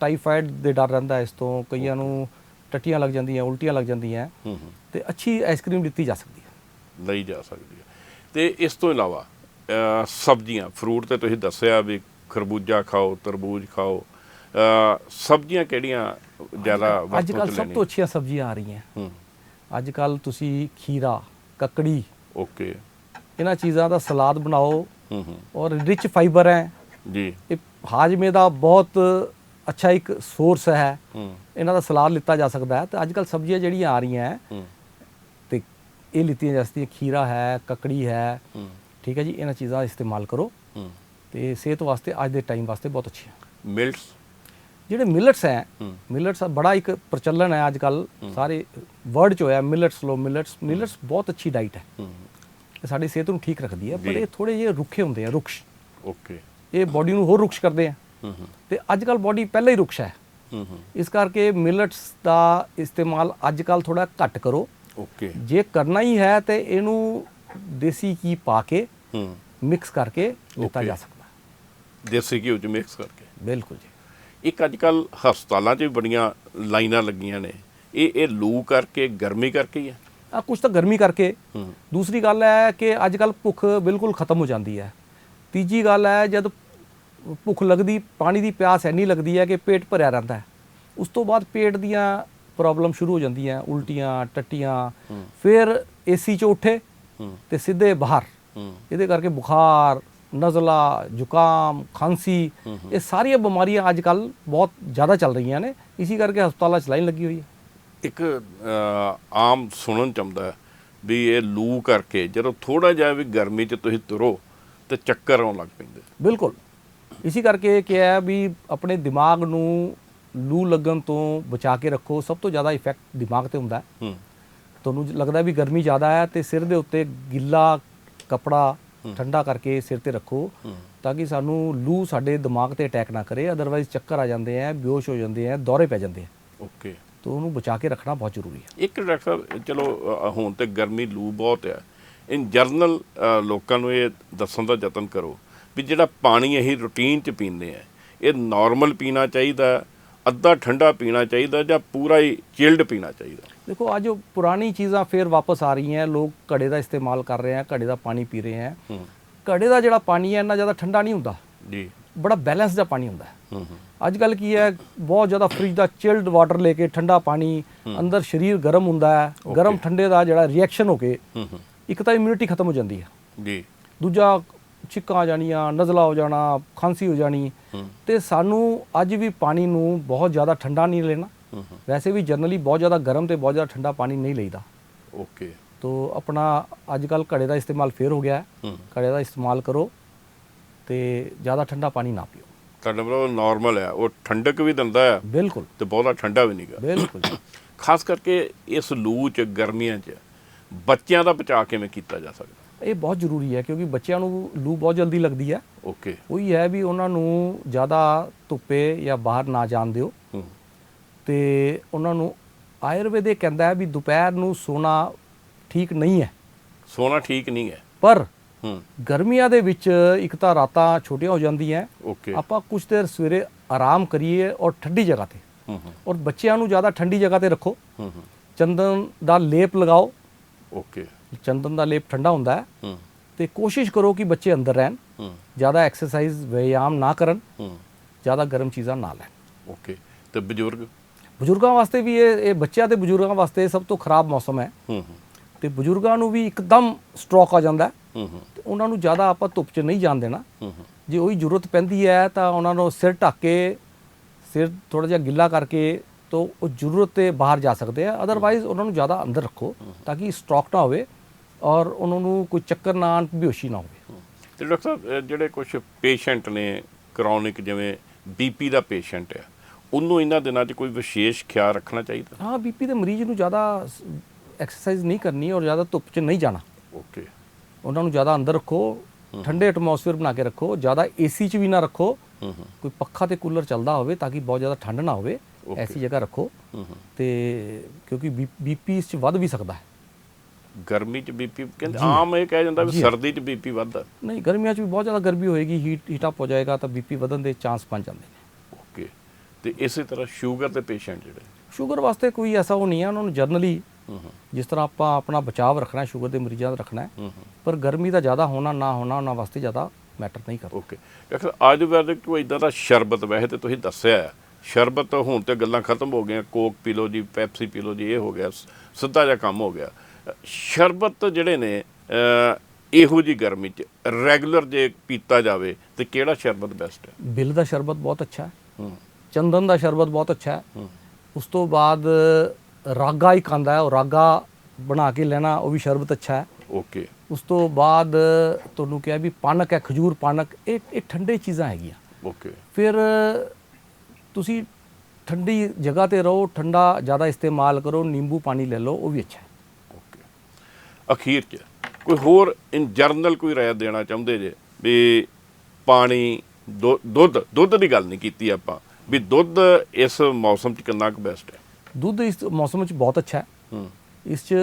ਟਾਈਫਾਇਡ ਦੇ ਡਰ ਰਹਿੰਦਾ ਇਸ ਤੋਂ। ਕਈਆਂ ਨੂੰ ਟੱਟੀਆਂ ਲੱਗ ਜਾਂਦੀਆਂ ਉਲਟੀਆਂ ਲੱਗ ਜਾਂਦੀਆਂ। ਹੂੰ ਹੂੰ। ਤੇ ਅੱਛੀ ਆਈਸਕ੍ਰੀਮ ਲਿੱਤੀ ਜਾ ਸਕਦੀ ਹੈ। ਲਈ ਜਾ ਸਕਦੀ ਹੈ। ਤੇ ਇਸ ਤੋਂ ਇਲਾਵਾ ਸਬਜ਼ੀਆਂ ਫਰੂਟ ਤੇ ਤੁਸੀਂ ਦੱਸਿਆ ਵੀ ਖਰਬੂਜਾ ਖਾਓ ਤਰਬੂਜ ਖਾਓ। ਸਬਜ਼ੀਆਂ ਕਿਹੜੀਆਂ ਜ਼ਿਆਦਾ ਅੱਜ ਵਰਤੋਂ ਕੱਲ ਸਭ ਲੈਣੀਆਂ? ਤੋਂ ਅੱਛੀਆਂ ਸਬਜ਼ੀਆਂ ਆ ਰਹੀਆਂ। ਹੂੰ। ਅੱਜ ਕੱਲ ਤੁਸੀਂ ਖੀਰਾ ਕੱਕੜੀ ਓਕੇ। ਇਹਨਾਂ ਚੀਜ਼ਾਂ ਦਾ ਸਲਾਦ ਬਣਾਓ। ਹੂੰ ਹੂੰ। ਔਰ ਰਿਚ ਫਾਈਬਰ ਹੈ। ਜੀ। ਇਹ ਹਾਜਮੇ ਦਾ ਬਹੁਤ ਅੱਛਾ ਇੱਕ ਸੋਰਸ ਹੈ। ਹੂੰ। ਇਹਨਾਂ ਦਾ ਸਲਾਦ ਲਿੱਤਾ ਜਾ ਸਕਦਾ ਹੈ। ਤੇ ਅੱਜ ਕੱਲ ਸਬਜ਼ੀਆਂ ਜਿਹੜੀਆਂ ਆ ਰਹੀਆਂ ਹੈ ਹੂੰ। ਤੇ ਇਹ ਲਿੱਤੀਆਂ ਜਾ ਸਕਦੀਆਂ। ਖੀਰਾ ਹੈ ਕੱਕੜੀ ਹੈ। ਹੂੰ। ਠੀਕ ਹੈ ਜੀ ਇਹਨਾਂ ਚੀਜ਼ਾਂ ਦਾ ਇਸਤੇਮਾਲ ਕਰੋ। ਹੂੰ। ਤੇ ਸਿਹਤ ਵਾਸਤੇ ਅੱਜ ਦੇ ਟਾਈਮ ਵਾਸਤੇ ਬਹੁਤ ਅੱਛੀਆਂ। ਮਿਲਟਸ ਜਿਹੜੇ ਮਿਲਟਸ ਹੈ ਮਿਲਟਸ ਬੜਾ ਇੱਕ ਪ੍ਰਚਲਨ ਹੈ ਅੱਜ ਕੱਲ ਸਾਰੇ ਵਰਡ ਚ ਹੋਇਆ ਮਿਲਟਸ ਲੋ ਮਿਲਟਸ ਮਿਲਟਸ ਬਹੁਤ ਅੱਛੀ ਡਾਈਟ ਹੈ। ਸਾਡੀ ਸਿਹਤ ਨੂੰ ਠੀਕ ਰੱਖਦੀ ਹੈ ਪਰ। ਇਹ ਥੋੜੇ ਜਿਹੇ ਰੁੱਖੇ ਹੁੰਦੇ ਆ ਰੁਕਸ਼ ਓਕੇ। ਇਹ ਬਾਡੀ ਨੂੰ ਹੋਰ ਰੁਕਸ਼ ਕਰਦੇ ਆ। ਤੇ ਅੱਜ ਕੱਲ ਬਾਡੀ ਪਹਿਲਾਂ ਹੀ ਰੁਕਸ਼ ਹੈ। ਇਸ ਕਰਕੇ ਮਿਲਟਸ ਦਾ ਇਸਤੇਮਾਲ ਅੱਜ ਕੱਲ ਥੋੜਾ ਘੱਟ ਕਰੋ। ਓਕੇ। ਜੇ ਕਰਨਾ ਹੀ ਹੈ ਤੇ ਇਹਨੂੰ ਦੇਸੀ ਘੀ ਪਾ ਕੇ ਮਿਕਸ ਕਰਕੇ Okay. ਜਾ ਸਕਦਾ। ਦੇਸੀ ਘਿਓ ਚ ਮਿਕਸ ਕਰਕੇ। ਬਿਲਕੁਲ ਜੀ। ਇੱਕ ਅੱਜ ਕੱਲ ਹਸਪਤਾਲਾਂ 'ਚ ਵੀ ਬੜੀਆਂ ਲਾਈਨਾਂ ਲੱਗੀਆਂ ਨੇ। ਇਹ ਇਹ ਲੂ ਕਰਕੇ ਗਰਮੀ ਕਰਕੇ ਹੀ ਹੈ ਆ ਕੁਝ ਤਾਂ ਗਰਮੀ ਕਰਕੇ। ਦੂਸਰੀ ਗੱਲ ਹੈ ਕਿ ਅੱਜ ਕੱਲ ਭੁੱਖ ਬਿਲਕੁਲ ਖਤਮ ਹੋ ਜਾਂਦੀ ਹੈ। ਤੀਜੀ ਗੱਲ ਹੈ ਜਦ ਭੁੱਖ ਲੱਗਦੀ ਪਾਣੀ ਦੀ ਪਿਆਸ ਐਨੀ ਲੱਗਦੀ ਹੈ ਕਿ ਪੇਟ ਭਰਿਆ ਰਹਿੰਦਾ ਹੈ। ਉਸ ਤੋਂ ਬਾਅਦ ਪੇਟ ਦੀਆਂ ਪ੍ਰੋਬਲਮ ਸ਼ੁਰੂ ਹੋ ਜਾਂਦੀਆਂ ਉਲਟੀਆਂ ਟੱਟੀਆਂ। ਫਿਰ ਏਸੀ 'ਚ ਉੱਠੇ ਤੇ ਸਿੱਧੇ ਬਾਹਰ। ਇਹਦੇ ਕਰਕੇ ਬੁਖਾਰ ਨਜ਼ਲਾ ਜ਼ੁਕਾਮ ਖਾਂਸੀ ਇਹ ਸਾਰੀਆਂ ਬਿਮਾਰੀਆਂ ਅੱਜ ਕੱਲ ਬਹੁਤ ਜ਼ਿਆਦਾ ਚੱਲ ਰਹੀਆਂ ਨੇ। ਇਸੇ ਕਰਕੇ ਹਸਪਤਾਲਾਂ 'ਚ ਲਾਈਨ ਲੱਗੀ ਹੋਈ ਹੈ। ਇੱਕ ਆਮ ਸੁਣਨ ਚ ਆਉਂਦਾ ਵੀ ਇਹ ਲੂ ਕਰਕੇ ਜਦੋਂ ਥੋੜਾ ਜਿਹਾ ਵੀ ਗਰਮੀ 'ਚ ਤੁਸੀਂ ਤੁਰੋ ਤੇ ਚੱਕਰ ਆਉਣ ਲੱਗ ਪੈਂਦੇ। ਬਿਲਕੁਲ। ਇਸੇ ਕਰਕੇ ਕਿਹਾ ਹੈ ਵੀ ਆਪਣੇ ਦਿਮਾਗ ਨੂੰ ਲੂ ਲੱਗਣ ਤੋਂ ਬਚਾ ਕੇ ਰੱਖੋ। ਸਭ ਤੋਂ ਜ਼ਿਆਦਾ ਇਫੈਕਟ ਦਿਮਾਗ ਤੇ ਹੁੰਦਾ ਹੈ। ਤੁਹਾਨੂੰ ਲੱਗਦਾ ਵੀ ਗਰਮੀ ਜ਼ਿਆਦਾ ਹੈ ਤੇ ਸਿਰ ਦੇ ਉੱਤੇ ਗਿੱਲਾ ਕਪੜਾ ਠੰਡਾ ਕਰਕੇ ਸਿਰ ਤੇ ਰੱਖੋ ਤਾਂ ਕਿ ਸਾਨੂੰ ਲੂ ਸਾਡੇ ਦਿਮਾਗ ਤੇ ਅਟੈਕ ਨਾ ਕਰੇ ਅਦਰਵਾਈਜ਼ ਚੱਕਰ ਆ ਜਾਂਦੇ ਆ ਬੇਹੋਸ਼ ਹੋ ਜਾਂਦੇ ਆ ਦੌਰੇ ਪੈ ਜਾਂਦੇ ਆ। ਓਕੇ। ਤਾਂ ਉਹਨੂੰ ਬਚਾ ਕੇ ਰੱਖਣਾ ਬਹੁਤ ਜ਼ਰੂਰੀ ਹੈ ਇੱਕ ਡਾਕਟਰ ਸਾਹਿਬ ਚਲੋ ਹੁਣ ਤੇ ਗਰਮੀ ਲੂ ਬਹੁਤ ਹੈ ਇਨ ਜਰਨਲ ਲੋਕਾਂ ਨੂੰ ਇਹ ਦੱਸਣ ਦਾ ਯਤਨ ਕਰੋ ਵੀ ਜਿਹੜਾ ਪਾਣੀ ਅਸੀਂ ਰੂਟੀਨ ਚ ਪੀਂਦੇ ਆ ਇਹ ਨਾਰਮਲ ਪੀਣਾ ਚਾਹੀਦਾ ਅੱਧਾ ਠੰਡਾ ਪੀਣਾ ਚਾਹੀਦਾ ਜਾਂ ਪੂਰਾ ਹੀ ਚਿਲਡ ਪੀਣਾ ਚਾਹੀਦਾ? ਦੇਖੋ ਅੱਜ ਉਹ ਪੁਰਾਣੀ ਚੀਜ਼ਾਂ ਫੇਰ ਵਾਪਸ ਆ ਰਹੀਆਂ ਲੋਕ ਘੜੇ ਦਾ ਇਸਤੇਮਾਲ ਕਰ ਰਹੇ ਆ ਘੜੇ ਦਾ ਪਾਣੀ ਪੀ ਰਹੇ ਆ ਘੜੇ ਦਾ ਜਿਹੜਾ ਪਾਣੀ ਹੈ ਇੰਨਾ ਜ਼ਿਆਦਾ ਠੰਡਾ ਨਹੀਂ ਹੁੰਦਾ। ਜੀ। ਬੜਾ ਬੈਲੈਂਸ ਦਾ ਪਾਣੀ ਹੁੰਦਾ ਹੈ। ਅੱਜ ਕੱਲ ਕੀ ਹੈ ਬਹੁਤ ਜ਼ਿਆਦਾ ਫ੍ਰਿਜ ਦਾ ਚਿਲਡ ਵਾਟਰ ਲੈ ਕੇ ਠੰਡਾ ਪਾਣੀ ਅੰਦਰ ਸਰੀਰ ਗਰਮ ਹੁੰਦਾ ਹੈ ਗਰਮ ਠੰਡੇ ਦਾ ਜਿਹੜਾ ਰਿਐਕਸ਼ਨ ਹੋ ਕੇ ਇੱਕ ਤਾਂ ਇਮਿਊਨਿਟੀ ਖਤਮ ਹੋ ਜਾਂਦੀ ਹੈ। ਜੀ। ਦੂਜਾ ਛਿੱਕਾਂ ਆ ਜਾਣੀਆਂ ਨਜ਼ਲਾ ਹੋ ਜਾਣਾ ਖਾਂਸੀ ਹੋ ਜਾਣੀ। ਤੇ ਸਾਨੂੰ ਅੱਜ ਵੀ ਪਾਣੀ ਨੂੰ ਬਹੁਤ ਜ਼ਿਆਦਾ ਠੰਡਾ ਨਹੀਂ ਲੈਣਾ। ਵੈਸੇ ਵੀ ਜਨਰਲੀ ਬਹੁਤ ਜ਼ਿਆਦਾ ਗਰਮ ਤੇ ਬਹੁਤ ਜ਼ਿਆਦਾ ਠੰਡਾ ਪਾਣੀ ਨਹੀਂ ਲਈਦਾ। ਓਕੇ। ਤੋ ਆਪਣਾ ਅੱਜ ਕੱਲ ਘੜੇ ਦਾ ਇਸਤੇਮਾਲ ਫੇਰ ਹੋ ਗਿਆ ਹੈ। ਹੂੰ। ਘੜੇ ਦਾ ਇਸਤੇਮਾਲ ਕਰੋ ਤੇ ਜ਼ਿਆਦਾ ਠੰਡਾ ਪਾਣੀ ਨਾ ਪੀਓ। ਤੁਹਾਡਾ ਮਤਲਬ ਨਾਰਮਲ ਹੈ। ਉਹ ਠੰਡਕ ਵੀ ਦਿੰਦਾ ਹੈ ਬਿਲਕੁਲ। ਤੇ ਬਹੁਤਾ ਠੰਡਾ ਵੀ ਨਹੀਂਗਾ। ਬਿਲਕੁਲ ਖਾਸ ਕਰਕੇ ਇਸ ਲੂ ਚ ਗਰਮੀਆਂ ਚ ਬੱਚਿਆਂ ਦਾ ਬਚਾਅ ਕਿਵੇਂ ਕੀਤਾ ਜਾ ਸਕਦਾ? ਇਹ ਬਹੁਤ ਜ਼ਰੂਰੀ ਹੈ ਕਿਉਂਕਿ ਬੱਚਿਆਂ ਨੂੰ ਲੂ ਬਹੁਤ ਜਲਦੀ ਲੱਗਦੀ ਹੈ। ਓਕੇ। ਉਹੀ ਹੈ ਵੀ ਉਹਨਾਂ ਨੂੰ ਜ਼ਿਆਦਾ ਧੁੱਪੇ ਜਾਂ ਬਾਹਰ ਨਾ ਜਾਣ ਦਿਓ। ਤੇ ਉਹਨਾਂ ਨੂੰ ਆਯੁਰਵੇਦ ਕਹਿੰਦਾ ਹੈ ਵੀ ਦੁਪਹਿਰ ਨੂੰ ਸੋਣਾ ਠੀਕ ਨਹੀਂ ਹੈ। ਸੋਨਾ ਠੀਕ ਨਹੀਂ ਹੈ। ਪਰ ਹੂੰ। ਗਰਮੀਆਂ ਦੇ ਵਿੱਚ ਇੱਕ ਤਾਂ ਰਾਤਾਂ ਛੋਟੀਆਂ ਹੋ ਜਾਂਦੀਆਂ ਓਕੇ। ਆਪਾਂ ਕੁਝ ਦੇਰ ਸਵੇਰੇ ਆਰਾਮ ਕਰੀਏ ਔਰ ਠੰਡੀ ਜਗ੍ਹਾ ਤੇ। ਹੂੰ ਹੂੰ। ਔਰ ਬੱਚਿਆਂ ਨੂੰ ਜ਼ਿਆਦਾ ਠੰਡੀ ਜਗ੍ਹਾ ਤੇ ਰੱਖੋ। ਹੂੰ ਹੂੰ। ਚੰਦਨ ਦਾ ਲੇਪ ਲਗਾਓ। ਓਕੇ। ਚੰਦਨ ਦਾ ਲੇਪ ਠੰਡਾ ਹੁੰਦਾ ਹੈ। ਤੇ ਕੋਸ਼ਿਸ਼ ਕਰੋ ਕਿ ਬੱਚੇ ਅੰਦਰ ਰਹਿਣ। ਜ਼ਿਆਦਾ ਐਕਸਰਸਾਈਜ਼ ਵਿਆਯਾਮ ਨਾ ਕਰਨ। ਜ਼ਿਆਦਾ ਗਰਮ ਚੀਜ਼ਾਂ ਨਾ ਲੈਣ। ਓਕੇ ਤੇ ਬਜ਼ੁਰਗ? ਬਜ਼ੁਰਗਾਂ ਵਾਸਤੇ ਵੀ ਇਹ ਇਹ ਬੱਚਿਆਂ ਤੇ ਬਜ਼ੁਰਗਾਂ ਵਾਸਤੇ ਸਭ ਤੋਂ ਖਰਾਬ ਮੌਸਮ ਹੈ। ਤੇ ਬਜ਼ੁਰਗਾਂ ਨੂੰ ਵੀ ਇੱਕਦਮ ਸਟ੍ਰੋਕ ਆ ਜਾਂਦਾ ਹੈ। ਤੇ ਉਹਨਾਂ ਨੂੰ ਜ਼ਿਆਦਾ ਆਪਾਂ ਧੁੱਪ 'ਚ ਨਹੀਂ ਜਾਣ ਦੇਣਾ। ਜੇ ਉਹੀ ਜ਼ਰੂਰਤ ਪੈਂਦੀ ਹੈ ਤਾਂ ਉਹਨਾਂ ਨੂੰ ਸਿਰ ਢੱਕ ਕੇ ਸਿਰ ਥੋੜਾ ਜਿਹਾ ਗਿੱਲਾ ਕਰਕੇ ਤੋਂ ਉਹ ਜ਼ਰੂਰਤ ਤੇ ਬਾਹਰ ਜਾ ਸਕਦੇ ਆ। ਅਦਰਵਾਈਜ਼ ਉਹਨਾਂ ਨੂੰ ਜ਼ਿਆਦਾ ਅੰਦਰ ਰੱਖੋ ਤਾਂ ਕਿ ਸਟ੍ਰੋਕ ਨਾ ਹੋਵੇ। ਔਰ ਉਹਨਾਂ ਨੂੰ ਕੋਈ ਚੱਕਰ ਨਾ ਆਉਣ ਬੇਹੋਸ਼ੀ ਨਾ ਹੋਵੇ। ਤੇ ਡਾਕਟਰ ਸਾਹਿਬ ਜਿਹੜੇ ਕੁਝ ਪੇਸ਼ੈਂਟ ਨੇ ਕ੍ਰੋਨਿਕ ਜਿਵੇਂ ਬੀਪੀ ਦਾ ਪੇਸ਼ੈਂਟ ਹੈ ਉਹਨੂੰ ਇਹਨਾਂ ਦਿਨਾਂ 'ਚ ਕੋਈ ਵਿਸ਼ੇਸ਼ ਖਿਆਲ ਰੱਖਣਾ ਚਾਹੀਦਾ? ਹਾਂ ਬੀਪੀ ਦੇ ਮਰੀਜ਼ ਨੂੰ ਜ਼ਿਆਦਾ ਐਕਸਰਸਾਈਜ਼ ਨਹੀਂ ਕਰਨੀ ਔਰ ਜ਼ਿਆਦਾ ਧੁੱਪ 'ਚ ਨਹੀਂ ਜਾਣਾ। ਓਕੇ। ਉਹਨਾਂ ਨੂੰ ਜ਼ਿਆਦਾ ਅੰਦਰ ਰੱਖੋ ਠੰਡੇ ਐਟਮੋਸਫੇਅਰ ਬਣਾ ਕੇ ਰੱਖੋ ਜ਼ਿਆਦਾ ਏਸੀ 'ਚ ਵੀ ਨਾ ਰੱਖੋ। ਕੋਈ ਪੱਖਾ ਤੇ ਕੂਲਰ ਚੱਲਦਾ ਹੋਵੇ ਤਾਂ ਕਿ ਬਹੁਤ ਜ਼ਿਆਦਾ ਠੰਡ ਨਾ ਹੋਵੇ. ਐਸੀ ਜਗ੍ਹਾ ਰੱਖੋ। ਤੇ ਕਿਉਂਕਿ ਬੀਪੀ ਇਸ 'ਚ ਵੱਧ ਵੀ ਸਕਦਾ ਹੈ। ਗਰਮੀ 'ਚ ਬੀਪੀ ਕਹਿੰਦੇ ਆਮ ਇਹ ਕਹਿ ਜਾਂਦਾ ਵੀ। ਸਰਦੀ 'ਚ ਬੀਪੀ ਵੱਧਦਾ ਨਹੀਂ ਗਰਮੀਆਂ 'ਚ ਵੀ ਬਹੁਤ ਜ਼ਿਆਦਾ ਗਰਮੀ ਹੋਏਗੀ ਹੀਟ ਹੀਟ ਅਪ ਹੋ ਜਾਏਗਾ ਤਾਂ ਬੀਪੀ ਵਧਣ ਦੇ ਚਾਂਸ ਬਣ ਜਾਂਦੇ। ਨੇ ਓਕੇ ਤੇ ਇਸੇ ਤਰ੍ਹਾਂ ਸ਼ੂਗਰ ਦੇ ਪੇਸ਼ੈਂਟ ਜਿਹੜੇ? ਸ਼ੂਗਰ ਵਾਸਤੇ ਕੋਈ ਐਸਾ ਉਹ ਨਹੀਂ ਹੈ ਉਹਨਾਂ ਨੂੰ ਜਰਨਲੀ ਜਿਸ ਤਰ੍ਹਾਂ ਆਪਾਂ ਆਪਣਾ ਬਚਾਅ ਰੱਖਣਾ ਸ਼ੂਗਰ ਦੇ ਮਰੀਜ਼ਾਂ ਦਾ ਰੱਖਣਾ ਪਰ ਗਰਮੀ ਦਾ ਜ਼ਿਆਦਾ ਹੋਣਾ ਨਾ ਹੋਣਾ ਉਹਨਾਂ ਵਾਸਤੇ ਜ਼ਿਆਦਾ ਮੈਟਰ ਨਹੀਂ ਕਰਦਾ। ਓਕੇ ਡਾਕਟਰ ਆਯੁਰਵੈਦਿਕ ਕੋਈ ਇਦਾਂ ਦਾ ਸ਼ਰਬਤ ਵੈਸੇ ਤੇ ਤੁਸੀਂ ਦੱਸਿਆ ਹੈ। ਸ਼ਰਬਤ ਹੁਣ ਤੇ ਗੱਲਾਂ ਖਤਮ ਹੋ ਗਈਆਂ ਕੋਕ ਪੀ ਲਓ ਜੀ ਪੈਪਸੀ ਪੀ ਲਓ ਜੀ ਇਹ ਹੋ ਗਿਆ ਸਿੱਧਾ ਜਿਹਾ ਕੰਮ ਹੋ ਗਿਆ। ਸ਼ਰਬਤ ਜਿਹੜੇ ਨੇ ਇਹੋ ਜੀ ਗਰਮੀ 'ਚ ਰੈਗੂਲਰ ਜੇ ਪੀਤਾ ਜਾਵੇ ਤੇ ਕਿਹੜਾ ਸ਼ਰਬਤ ਬੈਸਟ ਹੈ? ਬਿੱਲ ਦਾ ਸ਼ਰਬਤ ਬਹੁਤ ਅੱਛਾ ਹੈ। ਚੰਦਨ ਦਾ ਸ਼ਰਬਤ ਬਹੁਤ ਅੱਛਾ ਹੈ। ਉਸ ਤੋਂ ਬਾਅਦ ਰਾਗਾ ਇੱਕ ਆਉਂਦਾ ਹੈ। ਉਹ ਰਾਗਾ ਬਣਾ ਕੇ ਲੈਣਾ ਉਹ ਵੀ ਸ਼ਰਬਤ ਅੱਛਾ ਹੈ। ਓਕੇ। ਉਸ ਤੋਂ ਬਾਅਦ ਤੁਹਾਨੂੰ ਕਿਹਾ ਵੀ ਪਾਨਕ ਹੈ ਖਜੂਰ ਪਾਨਕ ਇਹ ਇਹ ਠੰਡੇ ਚੀਜ਼ਾਂ ਹੈਗੀਆਂ। ਓਕੇ। ਫਿਰ ਤੁਸੀਂ ਠੰਡੀ ਜਗ੍ਹਾ ਤੇ ਰਹੋ ਠੰਡਾ ਜ਼ਿਆਦਾ ਇਸਤੇਮਾਲ ਕਰੋ ਨਿੰਬੂ ਪਾਣੀ ਲੈ ਲਓ ਉਹ ਵੀ ਅੱਛਾ ਹੈ। ਅਖੀਰ 'ਚ ਕੋਈ ਹੋਰ ਇਨ ਜਰਨਲ ਕੋਈ ਰਾਇ ਦੇਣਾ ਚਾਹੁੰਦੇ ਜੇ? ਵੀ ਪਾਣੀ ਦੁੱਧ ਦੁੱਧ ਦੀ ਗੱਲ ਨਹੀਂ ਕੀਤੀ ਆਪਾਂ ਵੀ ਦੁੱਧ ਇਸ ਮੌਸਮ 'ਚ ਕਿੰਨਾ ਕੁ ਬੈਸਟ ਹੈ? ਦੁੱਧ ਇਸ ਮੌਸਮ ਵਿੱਚ ਬਹੁਤ ਅੱਛਾ ਹੈ। ਹੂੰ। ਇਸ 'ਚ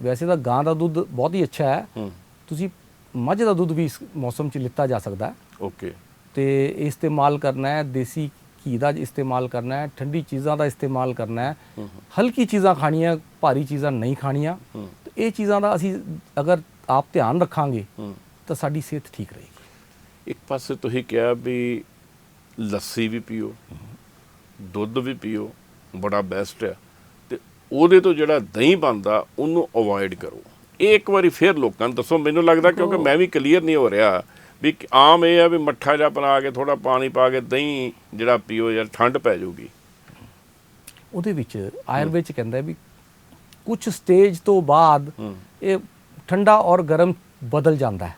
ਵੈਸੇ ਤਾਂ ਗਾਂ ਦਾ ਦੁੱਧ ਬਹੁਤ ਹੀ ਅੱਛਾ ਹੈ। ਹੂੰ। ਤੁਸੀਂ ਮੱਝ ਦਾ ਦੁੱਧ ਵੀ ਇਸ ਮੌਸਮ 'ਚ ਲਿੱਤਾ ਜਾ ਸਕਦਾ ਹੈ। ਓਕੇ। ਤੇ ਇਸਤੇਮਾਲ ਕਰਨਾ ਹੈ ਦੇਸੀ ਘੀ ਦਾ ਇਸਤੇਮਾਲ ਕਰਨਾ ਹੈ ਠੰਡੀ ਚੀਜ਼ਾਂ ਦਾ ਇਸਤੇਮਾਲ ਕਰਨਾ ਹੈ। ਹਲਕੀ ਚੀਜ਼ਾਂ ਖਾਣੀਆਂ ਭਾਰੀ ਚੀਜ਼ਾਂ ਨਹੀਂ ਖਾਣੀਆਂ। ਇਹ ਚੀਜ਼ਾਂ ਦਾ ਅਸੀਂ ਅਗਰ ਆਪ ਧਿਆਨ ਰੱਖਾਂਗੇ ਤਾਂ ਸਾਡੀ ਸਿਹਤ ਠੀਕ ਰਹੇਗੀ। ਇੱਕ ਪਾਸੇ ਤੁਸੀਂ ਕਿਹਾ ਵੀ ਲੱਸੀ ਵੀ ਪੀਓ ਦੁੱਧ ਵੀ ਪੀਓ ਬੜਾ ਬੈਸਟ ਹੈ ਤੇ ਉਹਦੇ ਤੋਂ ਜਿਹੜਾ ਦਹੀਂ ਬਣਦਾ ਉਹਨੂੰ ਅਵੋਇਡ ਕਰੋ। ਇਹ ਇੱਕ ਵਾਰੀ ਫੇਰ ਲੋਕਾਂ ਨੂੰ ਦੱਸੋ ਮੈਨੂੰ ਲੱਗਦਾ ਕਿਉਂਕਿ ਮੈਂ ਵੀ ਕਲੀਅਰ ਨਹੀਂ ਹੋ ਰਿਹਾ। ਵੀ ਆਮ ਇਹ ਆ ਵੀ ਮੱਠਾ ਜਿਹਾ ਬਣਾ ਕੇ ਥੋੜਾ ਪਾਣੀ ਪਾ ਕੇ ਦਹੀਂ ਜਿਹੜਾ ਪੀਓ ਯਾਰ ਠੰਡ ਪੈ ਜਾਊਗੀ। ਉਹਦੇ ਵਿੱਚ ਆਯੁਰਵੇਦ ਚ ਕਹਿੰਦਾ ਵੀ ਕੁਝ ਸਟੇਜ ਤੋਂ ਬਾਅਦ ਇਹ ਠੰਡਾ ਔਰ ਗਰਮ ਬਦਲ ਜਾਂਦਾ ਹੈ।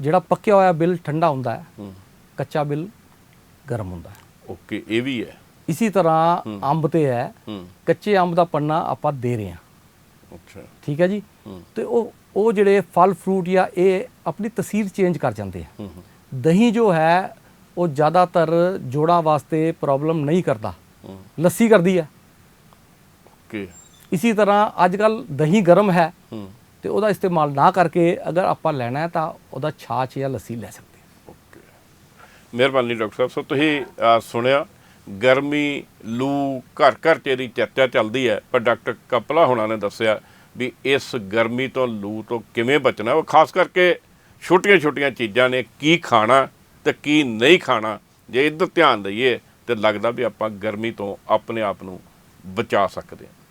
ਜਿਹੜਾ ਪੱਕਿਆ ਹੋਇਆ ਬਿੱਲ ਠੰਡਾ ਹੁੰਦਾ ਹੈ ਕੱਚਾ ਬਿੱਲ ਗਰਮ ਹੁੰਦਾ ਹੈ। ਓਕੇ ਇਹ ਵੀ ਹੈ। ਇਸੇ ਤਰ੍ਹਾਂ ਅੰਬ ਤੇ ਹੈ ਕੱਚੇ ਅੰਬ ਦਾ ਪੰਨਾ ਆਪਾਂ ਦੇ ਰਹੇ ਹਾਂ। ਅੱਛਾ। ਠੀਕ ਹੈ ਜੀ? ਤੇ ਉਹ ਉਹ ਜਿਹੜੇ ਫਲ ਫਰੂਟ ਜਾਂ ਇਹ ਆਪਣੀ ਤਸੀਰ ਚੇਂਜ ਕਰ ਜਾਂਦੇ ਆ। ਦਹੀਂ ਜੋ ਹੈ ਉਹ ਜ਼ਿਆਦਾਤਰ ਜੋੜਾਂ ਵਾਸਤੇ ਪ੍ਰੋਬਲਮ ਨਹੀਂ ਕਰਦਾ। ਲੱਸੀ ਕਰਦੀ ਹੈ। ਓਕੇ। ਇਸੇ ਤਰ੍ਹਾਂ ਅੱਜ ਕੱਲ ਦਹੀਂ ਗਰਮ ਹੈ ਤੇ ਉਹਦਾ ਇਸਤੇਮਾਲ ਨਾ ਕਰਕੇ ਅਗਰ ਆਪਾਂ ਲੈਣਾ ਹੈ ਤਾਂ ਉਹਦਾ ਛਾਛ ਜਾਂ ਲੱਸੀ ਲੈ ਸਕਦੇ ਹਾਂ। ਓਕੇ। ਮਿਹਰਬਾਨੀ ਡਾਕਟਰ ਸਾਹਿਬ। ਸੋ ਤੁਸੀਂ ਸੁਣਿਆ ਗਰਮੀ ਲੂ ਘਰ ਘਰ ਇਹਦੀ ਚਰਚਾ ਚੱਲਦੀ ਹੈ ਪਰ ਡਾਕਟਰ ਕਪਲਾ ਹੋਣਾ ਨੇ ਦੱਸਿਆ ਵੀ ਇਸ ਗਰਮੀ ਤੋਂ ਲੂ ਤੋਂ ਕਿਵੇਂ ਬਚਣਾ? ਉਹ ਖਾਸ ਕਰਕੇ ਛੋਟੀਆਂ-ਛੋਟੀਆਂ ਚੀਜ਼ਾਂ ਨੇ, ਕੀ ਖਾਣਾ ਤੇ ਕੀ ਨਹੀਂ ਖਾਣਾ, ਜੇ ਇੱਧਰ ਧਿਆਨ ਦਈਏ ਤੇ ਲੱਗਦਾ ਵੀ ਆਪਾਂ ਗਰਮੀ ਤੋਂ ਆਪਣੇ ਆਪ ਨੂੰ ਬਚਾ ਸਕਦੇ ਹਾਂ।